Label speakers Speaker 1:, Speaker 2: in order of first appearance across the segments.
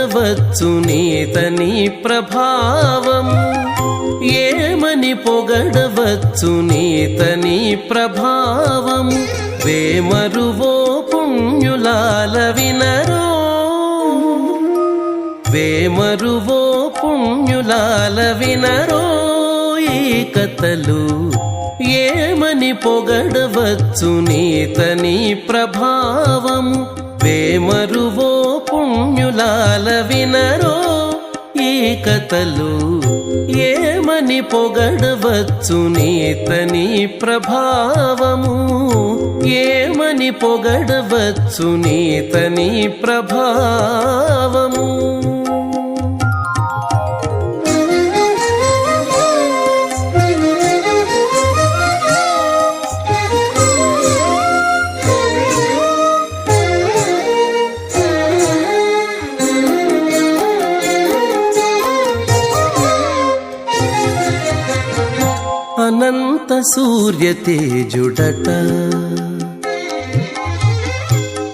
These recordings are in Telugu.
Speaker 1: పొగడవచ్చు నీతని ప్రభావం. ఏమని పొగడవచ్చు నీతని ప్రభావం? వేమరువో పుణ్యులాల వినరో? వేమరువో పుణ్యులాల వినరో? ఈ కథలు ఏమని పొగడవచ్చు నీతని ప్రభావం? వేమరువో పుణ్యులాల వినరో ఈ కథలు ఏమని పొగడవచ్చు నీతని ప్రభావము? ఏమని పొగడవచ్చు నీతని ప్రభావము? అనంత సూర్య తేజుడట.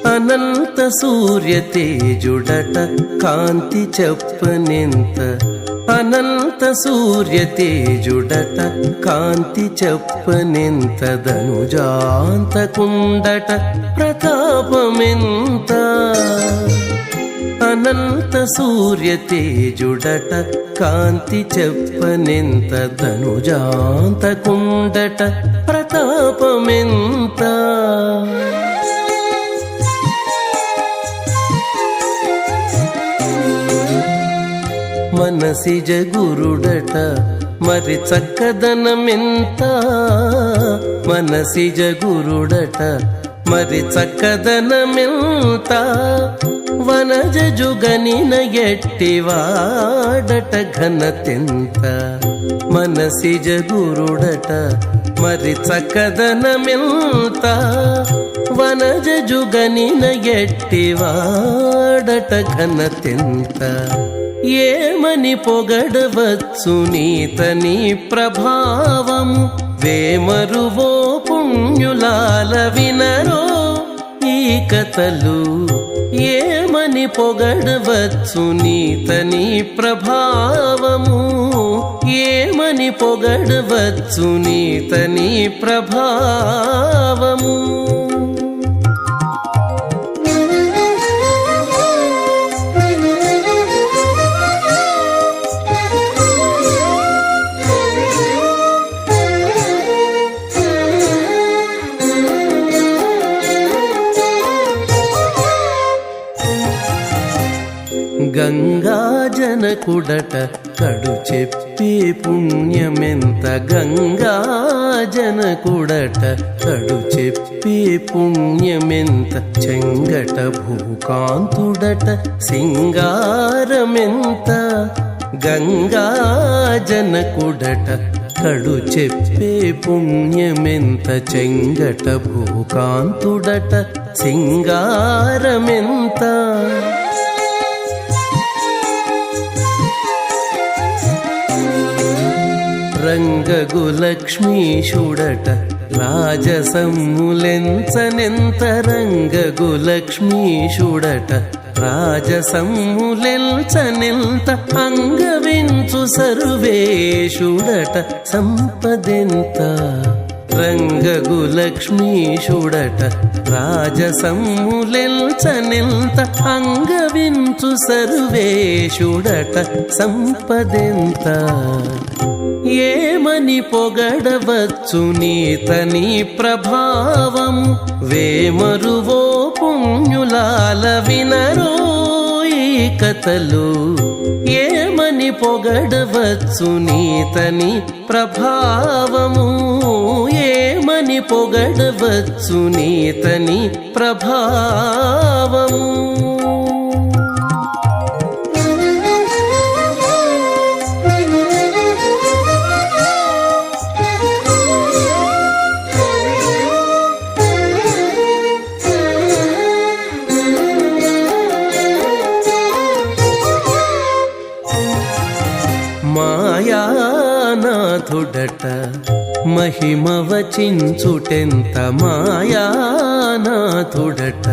Speaker 1: అనంత సూర్య తేజుడట కాంతి చెప్పనెంత. అనంత సూర్య తేజుడట కాంతి చెప్పనెంత. ధనుజాంతకుండట ప్రతాపమెంత. అనంత సూర్య తేజుడట కాంతి చెప్పనెంత ధనుజాంతకుండట ప్రతాపమెంత? మనసిజ గురుడట మరి చక్కదనమెంత? మనసిజ గురుడట మరి చక్కదనమెంత? వనజ జుగనిన ఎట్టివాడట ఘనతెంత? మనసి జగురుడట మరి చక్కదనమెంత? వనజ జుగనిన ఎట్టివాడట ఘనతెంత? ఏమని పొగడవచ్చు నీతని ప్రభావము వేమరువో పుణ్యులాల వినరో ఈ కథలు ఏమని పొగడవచ్చు నీతని ప్రభావము? ఏమని పొగడవచ్చు నీతని ప్రభావము? గంగాజనకుడట కడు చెప్పే పుణ్యమెంత గంగాజనకుడట కడు చెప్పే పుణ్యమెంత చెంగట భూకాంతుడట సింగారమెంత గంగాజనకుడట కడు చెప్పే పుణ్యమెంత చెంగట భూకాంతుడట సింగారమెంత రంగగులక్ష్మీషుడట రాజసమ్ములెంచనెంత రంగగులక్ష్మీషుడట రాజసమ్ములెంచనెంత అంగవించు సర్వేషుడట సంపదెంత రంగగులక్ష్మీషుడట రాజసమ్ములెల్చనెంత అంగవించు సర్వేషుడట సంపదెంత ఏమని పొగడవచ్చు నీతని ప్రభావము వేమరువో పుణ్యులాల వినరో ఈ కథలు? ఏమని పొగడవచ్చు నీతని ప్రభావము? ఏమని పొగడవచ్చు నీతని ప్రభావము? మాయానాథుడట మహిమ వచించుటెంత మాయానాథుడట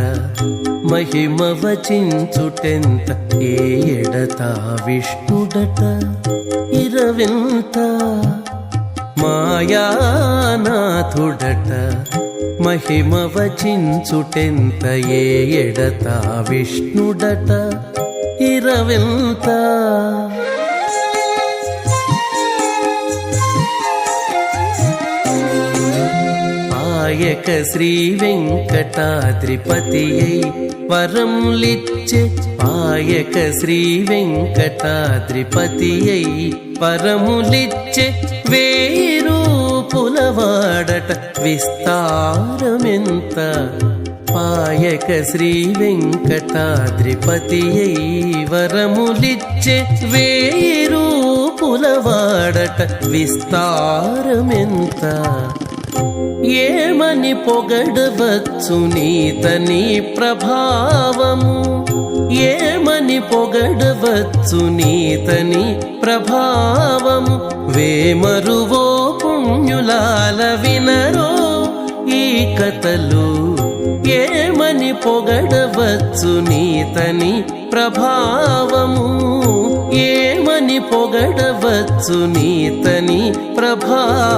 Speaker 1: మహిమ వచించుటెంత ఏ ఎడత విష్ణుడట. ఇరవెంత మాయానాథుడట మహిమ వచించుటెంత ఏ ఎడత విష్ణుడట. ఇరవెంత నాయక శ్రీ వెంకటాద్రిపతి వరములిచ్చే పాయక శ్రీ వెంకటాద్రిపతియై వరములిచ్చే వేరూపులవాడట విస్తారమెంత పాయక శ్రీ వెంకటాద్రిపతియై వరములిచ్చే వేరూపులవాడట విస్తారమెంత ఏమని పొగడవచ్చు నీతని ప్రభావము? ఏమని పొగడవచ్చు నీతని ప్రభావము? వేమరువో పుణ్యులాల వినరో ఈ కథలు ఏమని పొగడవచ్చు నీతని ప్రభావము. ఏమని పొగడవచ్చు నీతని ప్రభావము.